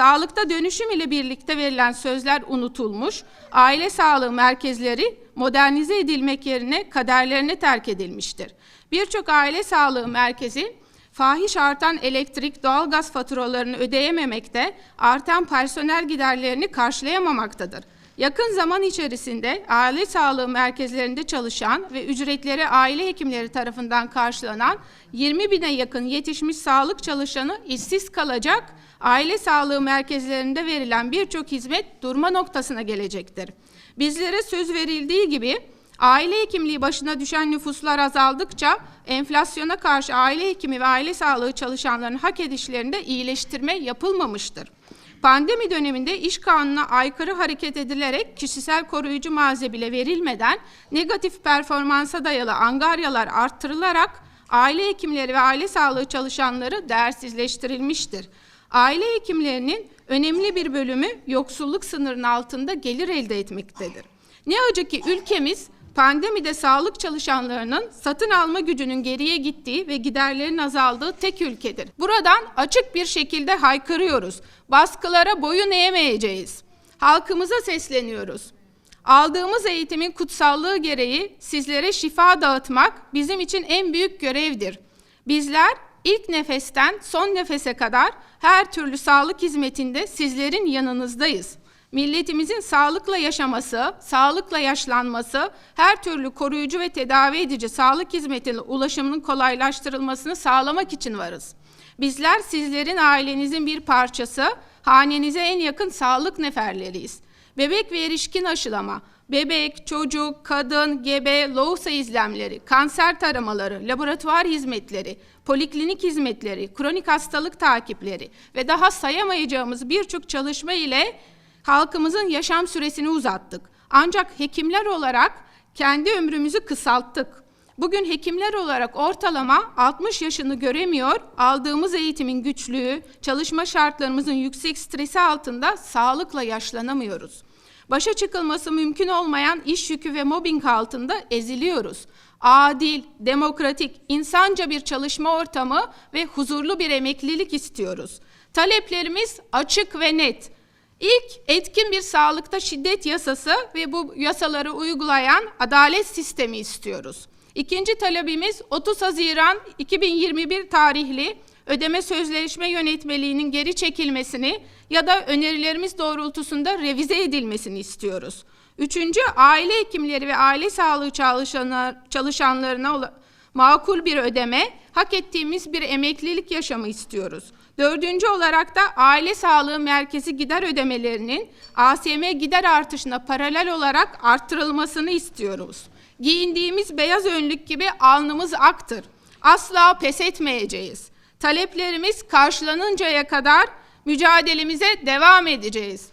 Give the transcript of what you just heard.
Sağlıkta dönüşüm ile birlikte verilen sözler unutulmuş, aile sağlığı merkezleri modernize edilmek yerine kaderlerine terk edilmiştir. Birçok aile sağlığı merkezi fahiş artan elektrik, doğalgaz faturalarını ödeyememekte, artan personel giderlerini karşılayamamaktadır. Yakın zaman içerisinde aile sağlığı merkezlerinde çalışan ve ücretleri aile hekimleri tarafından karşılanan 20 bine yakın yetişmiş sağlık çalışanı işsiz kalacak, aile sağlığı merkezlerinde verilen birçok hizmet durma noktasına gelecektir. Bizlere söz verildiği gibi aile hekimliği başına düşen nüfuslar azaldıkça enflasyona karşı aile hekimi ve aile sağlığı çalışanlarının hak edişlerinde iyileştirme yapılmamıştır. Pandemi döneminde iş kanununa aykırı hareket edilerek kişisel koruyucu malzeme bile verilmeden negatif performansa dayalı angaryalar arttırılarak aile hekimleri ve aile sağlığı çalışanları değersizleştirilmiştir. Aile hekimlerinin önemli bir bölümü yoksulluk sınırının altında gelir elde etmektedir. Ne acı ki ülkemiz pandemide sağlık çalışanlarının satın alma gücünün geriye gittiği ve giderlerin azaldığı tek ülkedir. Buradan açık bir şekilde haykırıyoruz. Baskılara boyun eğmeyeceğiz. Halkımıza sesleniyoruz. Aldığımız eğitimin kutsallığı gereği sizlere şifa dağıtmak bizim için en büyük görevdir. Bizler ilk nefesten son nefese kadar her türlü sağlık hizmetinde sizlerin yanınızdayız. Milletimizin sağlıkla yaşaması, sağlıkla yaşlanması, her türlü koruyucu ve tedavi edici sağlık hizmetine ulaşımının kolaylaştırılmasını sağlamak için varız. Bizler sizlerin ailenizin bir parçası, hanenize en yakın sağlık neferleriyiz. Bebek ve erişkin aşılama, bebek, çocuk, kadın, gebe, lohusa izlemleri, kanser taramaları, laboratuvar hizmetleri, poliklinik hizmetleri, kronik hastalık takipleri ve daha sayamayacağımız birçok çalışma ile halkımızın yaşam süresini uzattık. Ancak hekimler olarak kendi ömrümüzü kısalttık. Bugün hekimler olarak ortalama 60 yaşını göremiyor, aldığımız eğitimin güçlüğü, çalışma şartlarımızın yüksek stresi altında sağlıkla yaşlanamıyoruz. Başa çıkılması mümkün olmayan iş yükü ve mobbing altında eziliyoruz. Adil, demokratik, insanca bir çalışma ortamı ve huzurlu bir emeklilik istiyoruz. Taleplerimiz açık ve net. İlk etkin bir sağlıkta şiddet yasası ve bu yasaları uygulayan adalet sistemi istiyoruz. İkinci talebimiz 30 Haziran 2021 tarihli ödeme sözleşme yönetmeliğinin geri çekilmesini ya da önerilerimiz doğrultusunda revize edilmesini istiyoruz. Üçüncü, aile hekimleri ve aile sağlığı çalışanlar, çalışanlarına makul bir ödeme, hak ettiğimiz bir emeklilik yaşamı istiyoruz. Dördüncü olarak da aile sağlığı merkezi gider ödemelerinin ASM gider artışına paralel olarak arttırılmasını istiyoruz. Giyindiğimiz beyaz önlük gibi alnımız aktır. Asla pes etmeyeceğiz. Taleplerimiz karşılanıncaya kadar mücadelemize devam edeceğiz.